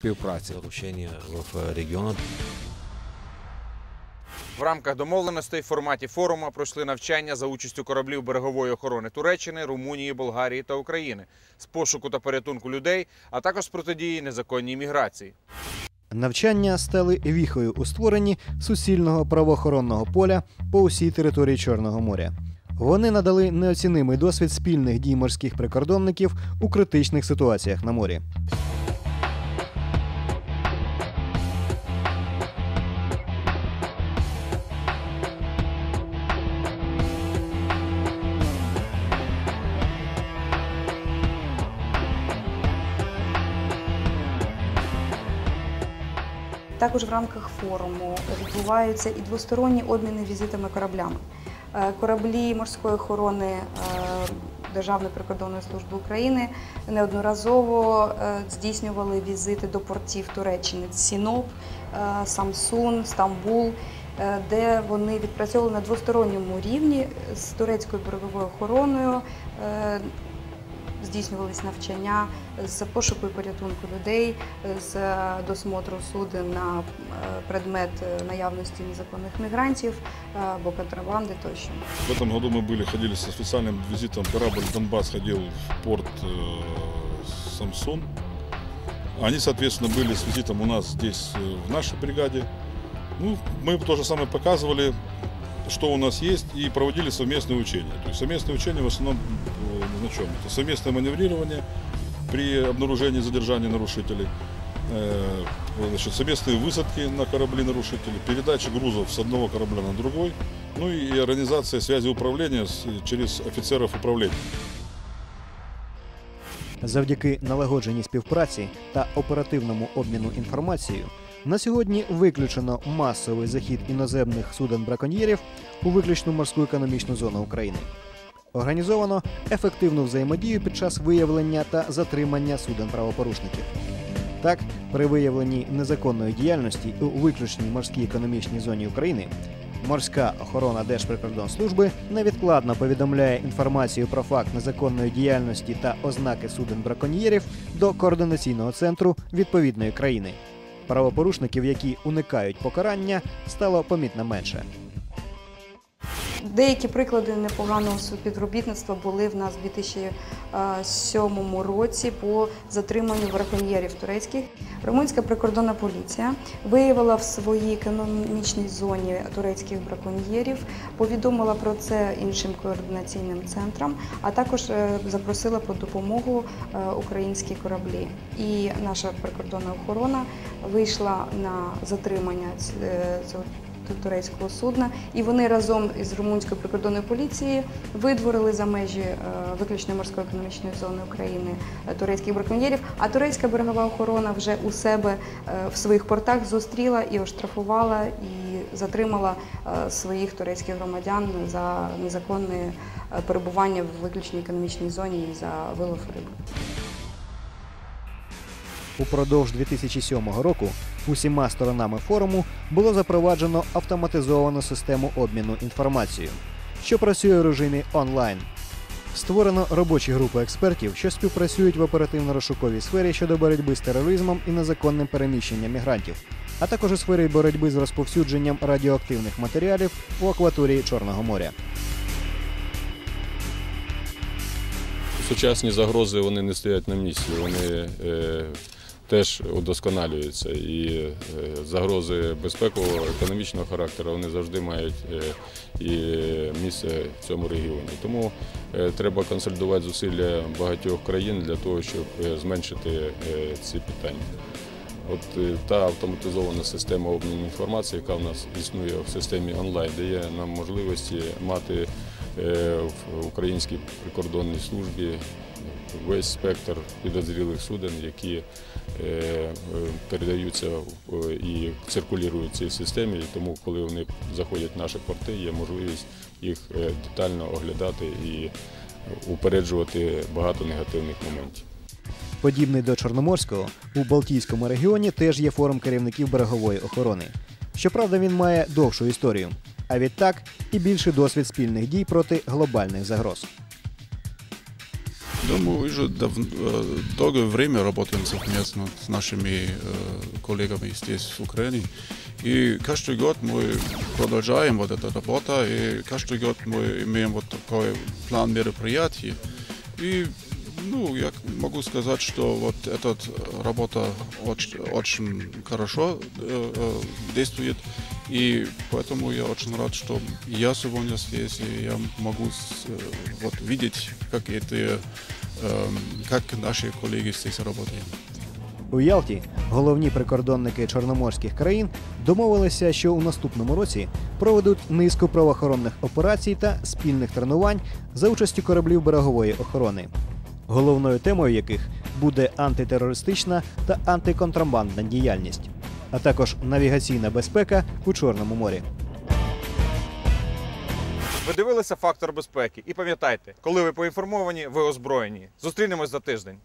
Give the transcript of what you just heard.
співпраці. нарушения в регионах. В рамках домовленостей в форматі форуму пройшли навчання за участю кораблів берегової охорони Туреччини, Румунії, Болгарії та України з пошуку та порятунку людей, а також протидії незаконній міграції. Навчання стали віхою у створенні суцільного правоохоронного поля по усій території Чорного моря. Вони надали неоцінимий досвід спільних дій морських прикордонників у критичних ситуаціях на морі. Також в рамках форуму відбуваються і двосторонні обміни візитами кораблями. Е, Кораблі морської охорони е, Державної прикордонної служби України неодноразово е, здійснювали візити до портів Туреччини Сіноп, Самсун, Стамбул, де вони відпрацьовували на двосторонньому рівні з турецькою береговою охороною е, Здійснювались навчання з пошуку і порятунку людей, з досмотру суден на е, предмет е, наявності незаконних мігрантів е, або контрабанди тощо. В этом году мы были, ходили со специальным визитом. Корабль «Донбасс» ходил в порт э, Самсон. Они, соответственно, были с визитом у нас здесь, э, в нашей бригаде. Ну, мы то же самое показывали, что у нас есть, и проводили совместные учения. То есть совместные учения в основном э, на чем? Это совместное маневрирование при обнаружении задержания нарушителей, э, значит, совместные высадки на корабли нарушителей, передача грузов с одного корабля на другой, ну и организация связи управления с- через офицеров управления. Завдяки налагодженій співпраці та оперативному обміну інформацією на сьогодні виключено масовий захід іноземних суден браконьєрів у виключну морську економічну зону України. Організовано ефективну взаємодію під час виявлення та затримання суден правопорушників. Так, при виявленні незаконної діяльності у виключній морській економічній зоні України морська охорона Держприкордонслужби невідкладно повідомляє інформацію про факт незаконної діяльності та ознаки суден браконьєрів до координаційного центру відповідної країни. Правопорушників, які уникають покарання, стало помітно менше. Деякі приклади непоганого співробітництва були в нас у 2007 році по затриманню браконьєрів турецьких. Румунська прикордонна поліція виявила в своїй економічній зоні турецьких браконьєрів, повідомила про це іншим координаційним центрам, а також е, запросила по допомогу е, українські кораблі. І наша прикордонна охорона вийшла на затримання е, цього турецького судна, і вони разом із румунською прикордонною поліцією видворили за межі е, виключної морської економічної зони України е, турецьких браконьєрів. А турецька берегова охорона вже у себе е, в своїх портах зустріла і оштрафувала і затримала своїх турецьких громадян за незаконне перебування в виключній економічній зоні і за вилов риби. Упродовж 2007 року усіма сторонами форуму було запроваджено автоматизовану систему обміну інформацією, що працює в режимі онлайн. Створено робочі групи експертів, що співпрацюють в оперативно-розшуковій сфері щодо боротьби з тероризмом і незаконним переміщенням мігрантів, а також у сфері боротьби з розповсюдженням радіоактивних матеріалів у акваторії Чорного моря. Сучасні загрози вони не стоять на місці, вони е, теж удосконалюються. І е, загрози безпекового, економічного характеру вони завжди мають е, і місце в цьому регіоні. Тому е, треба консолідувати зусилля багатьох країн для того, щоб зменшити ці питання. От та автоматизована система обміну інформації, яка в нас існує в системі онлайн, дає нам можливості мати в українській прикордонній службі весь спектр підозрілих суден, які е, передаються і циркулюють в цій системі. І тому, коли вони заходять в наші порти, є можливість їх е, детально оглядати і упереджувати багато негативних моментів. Подібний до Чорноморського, у Балтійському регіоні теж є форум керівників берегової охорони. Щоправда, він має довшу історію, а відтак і більший досвід спільних дій проти глобальних загроз. Да, мы уже дав- э, долгое время работаем совместно с нашими э, коллегами здесь, в Украине. И каждый год мы продолжаем вот эту работу, и каждый год мы имеем вот такой план мероприятий. И ну, я могу сказать, что вот эта работа очень, очень хорошо э, э, действует, и поэтому я очень рад, что я сегодня здесь, и я могу с- э, вот видеть, как это, э, как наши коллеги здесь работают. У Ялті головні прикордонники чорноморських країн домовилися, що у наступному році проведуть низку правоохоронних операцій та спільних тренувань за участю кораблів берегової охорони, головною темою яких буде антитерористична та антиконтрабандна діяльність, а також навігаційна безпека у Чорному морі. Ви дивилися фактор безпеки і пам'ятайте, коли ви поінформовані, ви озброєні. Зустрінемось за тиждень.